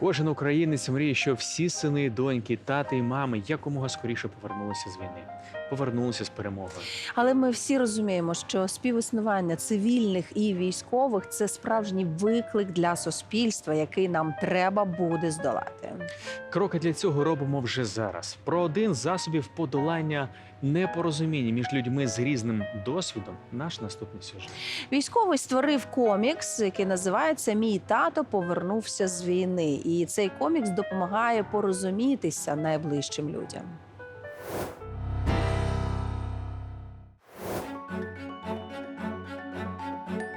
Кожен українець мріє, що всі сини, доньки, тати і мами якомога скоріше повернулися з війни, повернулися з перемогою. Але ми всі розуміємо, що співіснування цивільних і військових це справжній виклик для суспільства, який нам треба буде здолати. Кроки для цього робимо вже зараз. Про один з засобів подолання непорозуміння між людьми з різним досвідом. Наш наступний сюжет. Військовий створив комікс, який називається Мій тато повернувся з війни. І цей комікс допомагає порозумітися найближчим людям.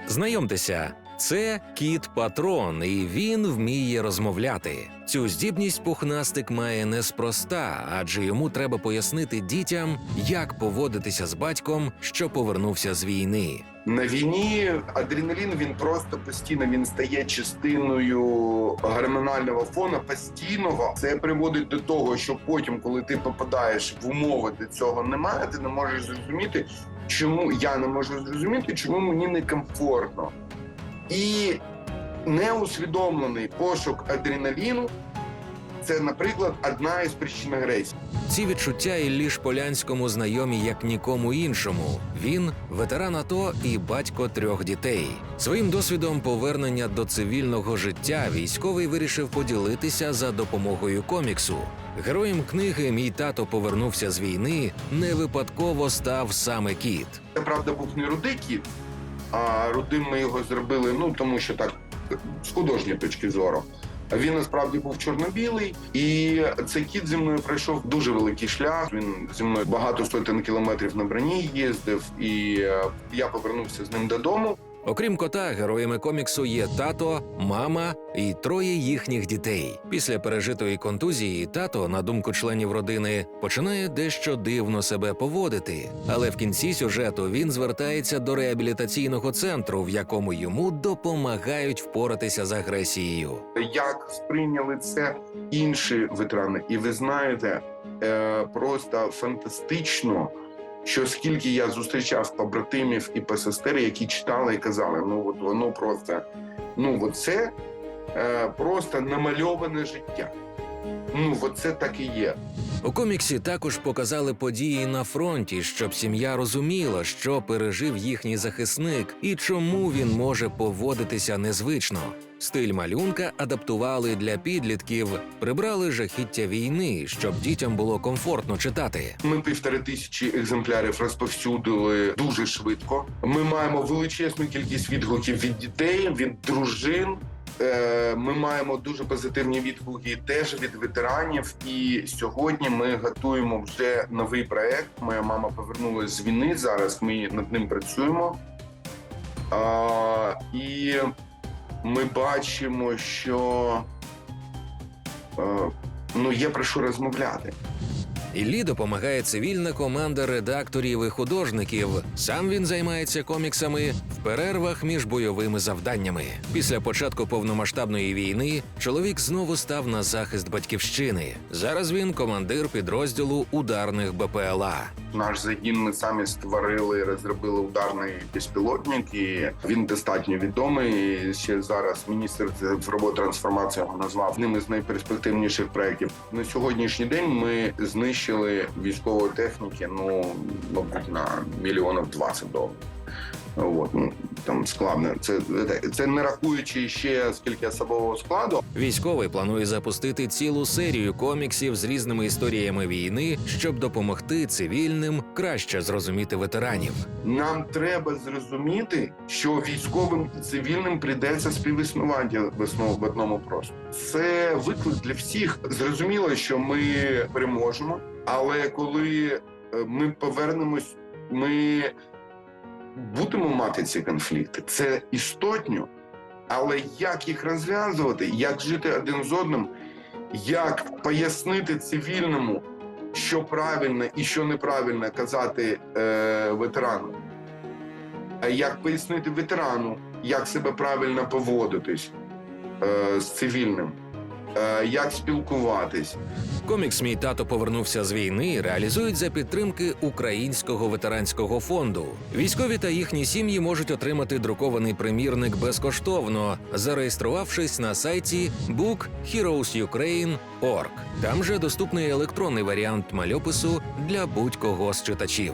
Знайомтеся, це кіт патрон, і він вміє розмовляти. Цю здібність пухнастик має неспроста, адже йому треба пояснити дітям, як поводитися з батьком, що повернувся з війни. На війні адреналін він просто постійно він стає частиною гормонального фону постійного. Це приводить до того, що потім, коли ти попадаєш в умови, де цього немає, ти не можеш зрозуміти, чому я не можу зрозуміти, чому мені некомфортно. І неусвідомлений пошук адреналіну це, наприклад, одна із причин агресії. Ці відчуття Іллі Шполянському знайомі як нікому іншому. Він ветеран АТО і батько трьох дітей. Своїм досвідом повернення до цивільного життя військовий вирішив поділитися за допомогою коміксу. Героєм книги Мій тато повернувся з війни не випадково став саме кіт. Це правда був не рудий кіт, а рудим ми його зробили, ну тому що так з художньої точки зору. Він насправді був чорно-білий, і цей кіт зі мною пройшов дуже великий шлях. Він зі мною багато сотень кілометрів на броні їздив, і е, я повернувся з ним додому. Окрім кота, героями коміксу є тато, мама і троє їхніх дітей. Після пережитої контузії тато, на думку членів родини, починає дещо дивно себе поводити. Але в кінці сюжету він звертається до реабілітаційного центру, в якому йому допомагають впоратися з агресією. Як сприйняли це інші ветерани, і ви знаєте, е, просто фантастично. Що скільки я зустрічав побратимів і посестер, які читали і казали, ну от воно просто, ну от це е, просто намальоване життя. Ну, от це так і є. У коміксі також показали події на фронті, щоб сім'я розуміла, що пережив їхній захисник і чому він може поводитися незвично. Стиль малюнка адаптували для підлітків, прибрали жахіття війни, щоб дітям було комфортно читати. Ми півтори тисячі екземплярів розповсюдили дуже швидко. Ми маємо величезну кількість відгуків від дітей, від дружин. Е, Ми маємо дуже позитивні відгуки теж від ветеранів. І сьогодні ми готуємо вже новий проект. Моя мама повернулася з війни. Зараз ми над ним працюємо. І ми бачимо, що е, ну, є про що розмовляти. Іллі допомагає цивільна команда редакторів і художників. Сам він займається коміксами перервах між бойовими завданнями. Після початку повномасштабної війни чоловік знову став на захист батьківщини. Зараз він командир підрозділу ударних БПЛА. Наш загін ми самі створили, розробили ударний безпілотник, і він достатньо відомий. Ще зараз міністр цифрової трансформації назвав одним із найперспективніших проєктів. На сьогоднішній день ми знищили військової техніки. Ну мабуть, на мільйонів 20 доларів. От, ну, там складно. Це, це не рахуючи ще скільки особового складу. Військовий планує запустити цілу серію коміксів з різними історіями війни, щоб допомогти цивільним краще зрозуміти ветеранів. Нам треба зрозуміти, що військовим і цивільним прийдеться співіснування в одному просторі. Це виклик для всіх. Зрозуміло, що ми переможемо, але коли е, ми повернемось, ми будемо мати ці конфлікти. Це істотньо, але як їх розв'язувати, як жити один з одним, як пояснити цивільному, що правильно і що неправильно казати е, ветерану. Як пояснити ветерану, як себе правильно поводитись е, з цивільним? Е, як спілкуватись. Комікс Мій тато повернувся з війни реалізують за підтримки Українського ветеранського фонду. Військові та їхні сім'ї можуть отримати друкований примірник безкоштовно, зареєструвавшись на сайті bookheroesukraine.org. Там же доступний електронний варіант мальопису для будь-кого з читачів.